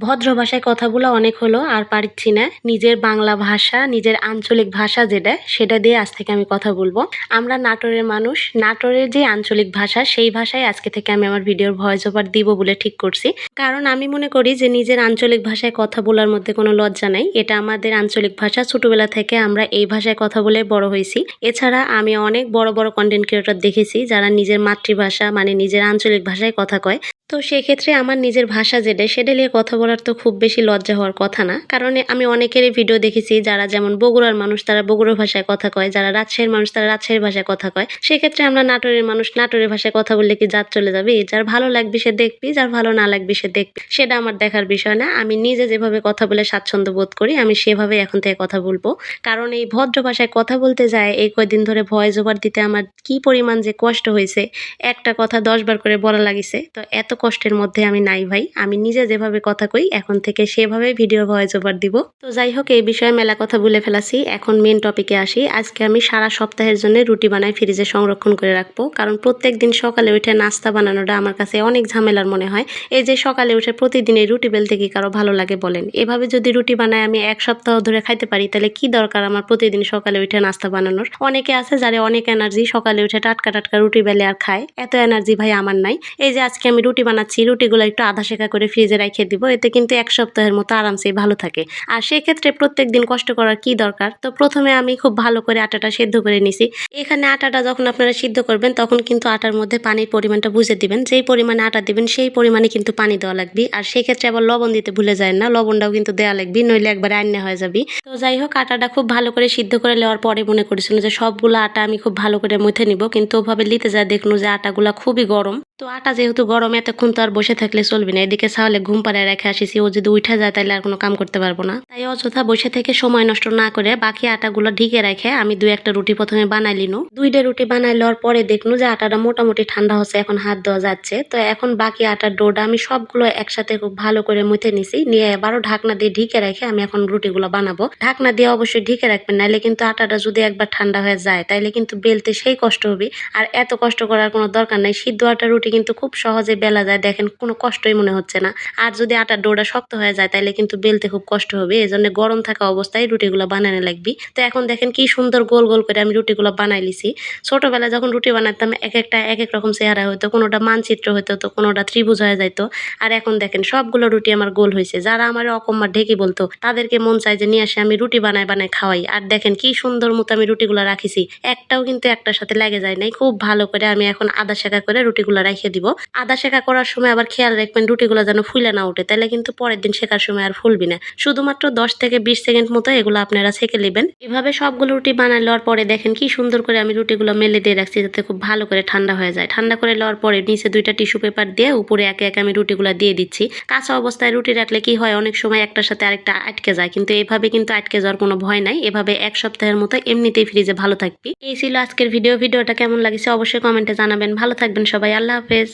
ভদ্র ভাষায় কথা বলা অনেক হলো, আর পারছি না। নিজের বাংলা ভাষা, নিজের আঞ্চলিক ভাষা যেটা, সেটা দিয়ে আজ থেকে আমি কথা বলব। আমরা নাটোরের মানুষ, নাটোরের যে আঞ্চলিক ভাষা, সেই ভাষায় আজকে থেকে আমি আমার ভিডিওর ভয়েস ওভার দিব বলে ঠিক করছি। কারণ আমি মনে করি যে নিজের আঞ্চলিক ভাষায় কথা বলার মধ্যে কোনো লজ্জা নাই। এটা আমাদের আঞ্চলিক ভাষা। ছোটবেলা থেকে আমরা এই ভাষায় কথা বলে বড় হয়েছি। এছাড়া আমি অনেক বড় বড় কন্টেন্ট ক্রিয়েটর দেখেছি, যারা নিজের মাতৃভাষা মানে নিজের আঞ্চলিক ভাষায় কথা কয়। তো সেক্ষেত্রে আমার নিজের ভাষা যেটা সেটা নিয়ে কথা বলার তো খুব বেশি লজ্জা হওয়ার কথা না। কারণ আমি অনেকেরই ভিডিও দেখেছি, যারা যেমন বগুড়ার মানুষ, তারা বগুড়ার ভাষায় কথা কয়, যারা রাজশাহীর মানুষ, তারা রাজশাহীর ভাষায় কথা কয়। সেক্ষেত্রে আমরা নাটোরের মানুষ, নাটোরের ভাষায় কথা বললে কি জাত চলে যাবে? যার ভালো লাগবে সে দেখবি, যার ভালো না লাগবে সে দেখবি। সেটা আমার দেখার বিষয় না। আমি নিজে যেভাবে কথা বলে স্বাচ্ছন্দ্য বোধ করি, আমি সেভাবে এখন থেকে কথা বলব। কারণ এই ভদ্র ভাষায় কথা বলতে যায়, এই কয়দিন ধরে ভয়েস ওভার দিতে আমার কি পরিমাণ যে কষ্ট হয়েছে, একটা কথা দশবার করে বলা লাগিছে। তো এত কষ্টের মধ্যে আমি নাই ভাই। আমি নিজে যেভাবে কথা কই, এখন থেকে সেভাবে ভিডিও ভয়েস ওভার দিব। তো যাই হোক, এই বিষয়ে মেলা কথা বলে ফেলাছি। এখন মেন টপিকে আসি। আজকে আমি সারা সপ্তাহের জন্য রুটি বানাই ফ্রিজে সংরক্ষণ করে রাখব। কারণ প্রত্যেক দিন সকালে উঠে নাস্তা বানানোটা আমার কাছে অনেক ঝামেলার মনে হয়। এই যে সকালে উঠে প্রতিদিন এই রুটি বেলতে কি কারও ভালো লাগে বলেন? এভাবে যদি রুটি বানায় আমি এক সপ্তাহ ধরে খাইতে পারি, তাহলে কি দরকার আমার প্রতিদিন সকালে উঠে নাস্তা বানানোর? অনেকে আছে যারা অনেক এনার্জি সকালে উঠে টাটকা টাটকা রুটি বেলে আর খায়। এত এনার্জি ভাই আমার নাই। এই যে আজকে আমি রুটি বানাচ্ছি, রুটিগুলো একটু আধা শেখা করে ফ্রিজে রেখে দিব, এতে কিন্তু এক সপ্তাহের মতো আরামসে ভালো থাকে। আর সেক্ষেত্রে প্রত্যেক দিন কষ্ট করার কি দরকার? তো প্রথমে আমি খুব ভালো করে আটাটা সেদ্ধ করে নিছি। এখানে আটাটা যখন আপনারা সিদ্ধ করবেন, তখন কিন্তু আটার মধ্যে পানির পরিমাণটা বুঝে দিবেন। যেই পরিমাণে আটা দিবেন, সেই পরিমাণে কিন্তু পানি দেওয়া লাগবে। আর সেক্ষেত্রে আবার লবণ দিতে ভুলে যায় না, লবণটাও কিন্তু দেওয়া লাগবে, নইলে একবার আন্না হয়ে যাবে। তো যাই হোক, আটাটা খুব ভালো করে সিদ্ধ করে নেওয়ার পরে মনে করেছিল যে সবগুলো আটা আমি খুব ভালো করে মুথে নিব, কিন্তু ওভাবে নিতে যায়, দেখল যে আটাগুলা খুবই গরম। তো আটা যেহেতু গরম, এতক্ষণ তো আর বসে থাকলে চলবে না। এদিকে সাহলে ঘুম পাড়ায় রেখে আসিছি, ও যদি উঠে যায় তাহলে আর কোনো কাম করতে পারব না। তাই অযথা বসে থেকে সময় নষ্ট না করে বাকি আটাগুলো ঢেকে রেখে আমি দু একটা রুটি প্রথমে বানাই লিনু। দুইটা রুটি বানাই লওয়ার পরে দেখনু যে আটাটা মোটামুটি ঠান্ডা হচ্ছে, এখন হাত দেওয়া যাচ্ছে। তো এখন বাকি আটার ডোটা আমি সবগুলো একসাথে খুব ভালো করে মুথে নিছি, নিয়ে এবারও ঢাকনা দিয়ে ঢেকে রেখে আমি এখন রুটিগুলো বানাবো। ঢাকনা দিয়ে অবশ্যই ঢেকে রাখবেন নাহলে কিন্তু আটাটা যদি একবার ঠান্ডা হয়ে যায়, তাইলে কিন্তু বেলতে সেই কষ্ট হবে। আর এত কষ্ট করার কোনো দরকার নাই, সিদ্ধ আটা রুটি কিন্তু খুব সহজে বেলা যায়। দেখেন, কোনো কষ্টই মনে হচ্ছে না। আর যদি আটার ডোটা শক্ত হয়ে যায় তাহলে কিন্তু বেলতে খুব কষ্ট হবে। এই জন্য গরম থাকা অবস্থায় রুটিগুলো বানানো লাগবে। তো এখন দেখেন, কি সুন্দর গোল গোল করে আমি রুটিগুলো বানাই লিছি। ছোটবেলায় যখন রুটি বানাতাম, এক একটা, এক এক রকম চেহারা হতো কোনোটা মানচিত্র হতো তো কোনোটা ত্রিভুজ হয়ে যাইতো। আর এখন দেখেন, সবগুলো রুটি আমার গোল হয়েছে যারা আমার অকম্মা ঢেকে বলতো, তাদেরকে মন চাই যে নিয়ে আসে আমি রুটি বানাই বানাই খাওয়াই। আর দেখেন, কি সুন্দর মতো আমি রুটিগুলো রাখিছি। একটাও কিন্তু একটার সাথে লেগে যায় নাই। খুব ভালো করে আমি এখন আদা শেখা করে রুটিগুলো রেখে। দিব। আদা শেখা করার সময় আবার খেয়াল রাখবেন রুটিগুলো যেন ফুলে না ওঠে তাহলে কিন্তু পরের দিন শেখার সময় আর ফুলবি না। শুধুমাত্র দশ থেকে বিশ সেকেন্ড মতো এগুলো আপনারা ছেঁকে নেবেন। এভাবে সবগুলো রুটি বানাই লওয়ার পরে দেখেন কি সুন্দর করে আমি রুটিগুলো মেলে দিয়ে রাখছি, যাতে খুব ভালো করে ঠান্ডা হয়ে যায়। ঠান্ডা করে লওয়ার পরে নিচে দুইটা টিস্যু পেপার দিয়ে উপরে একে একে আমি রুটিগুলো দিয়ে দিচ্ছি। কাঁচা অবস্থায় রুটি রাখলে কি হয়, অনেক সময় একটার সাথে আরেকটা আটকে যায়, কিন্তু এভাবে কিন্তু আটকে যাওয়ার কোনো ভয় নাই। এভাবে এক সপ্তাহের মতো এমনিতেই ফ্রিজে ভালো থাকবি। এই ছিল আজকের ভিডিও ভিডিওটা কেমন লাগছে অবশ্যই কমেন্টে জানাবেন। ভালো থাকবেন সবাই। আল্লাহ হাফেজ